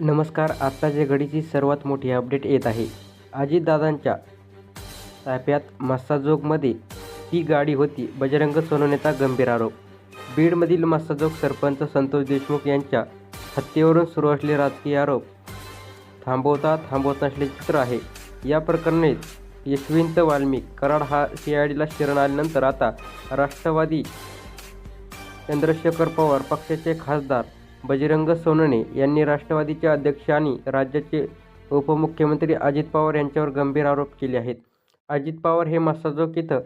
नमस्कार आत्ताच्या घडीची सर्वात मोठी अपडेट येत आहे. अजितदादांच्या ताफ्यात मस्साजोगमध्ये ती गाडी होती. बजरंग सोनवण्याचा गंभीर आरोप. बीडमधील मस्साजोग सरपंच संतोष देशमुख यांच्या हत्येवरून सुरू असलेले राजकीय आरोप थांबवता थांबवत नसल्याचे चित्र आहे. या प्रकरणी यशवंत वाल्मिक कराड हा सी आय डीला शरण आल्यानंतर आता राष्ट्रवादी चंद्रशेखर पवार पक्षाचे खासदार बजरंग सोनणे यांनी राष्ट्रवादीचे अध्यक्ष आणि राज्याचे उपमुख्यमंत्री अजित पवार यांच्यावर गंभीर आरोप केले आहेत. अजित पवार हे मसाजोक इथं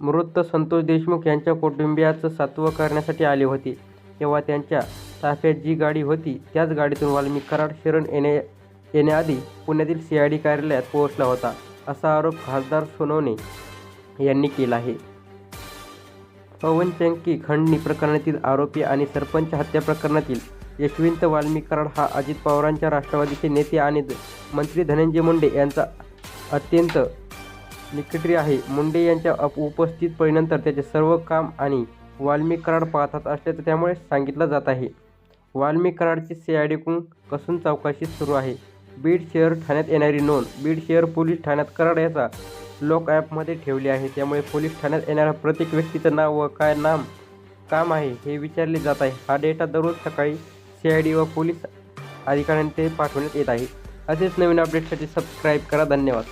मृत संतोष देशमुख यांच्या कुटुंबियाचं सात्व करण्यासाठी आले होते. तेव्हा त्यांच्या ताफ्यात जी गाडी होती त्याच गाडीतून वाल्मिक कराड शरण येण्या येण्याआधी पुण्यातील सी आय डी कार्यालयात पोहोचला होता असा आरोप खासदार सोनवणे यांनी केला आहे. पवन चंकी खंडणी प्रकरणातील आरोपी आणि सरपंच हत्या प्रकरणातील यशवंत वाल्मीकराड हा अजित पवारांच्या राष्ट्रवादीचे नेते आणि मंत्री धनंजय मुंडे यांचा अत्यंत निकटरी आहे. मुंडे यांच्या अप उपस्थितपणीनंतर त्याचे सर्व काम आणि वाल्मीकराड पाहतात असल्याचं त्यामुळे सांगितलं जात आहे. वाल्मीकराडची सी आय कसून चौकशी सुरू आहे? बीड शहर ठाण्यात येणारी नोंद. बीड शहर पोलीस ठाण्यात कराड याचा लोक ॲपमध्ये ठेवली आहे. त्यामुळे पोलीस ठाण्यात येणाऱ्या प्रत्येक व्यक्तीचं नाव व काय नाम काम आहे हे विचारले जात आहे. हा डेटा दररोज सकाळी सी आय डी व पोलीस अधिकाऱ्यांना ते पाठवण्यात येत आहे. असेच नवीन अपडेटसाठी सबस्क्राईब करा. धन्यवाद.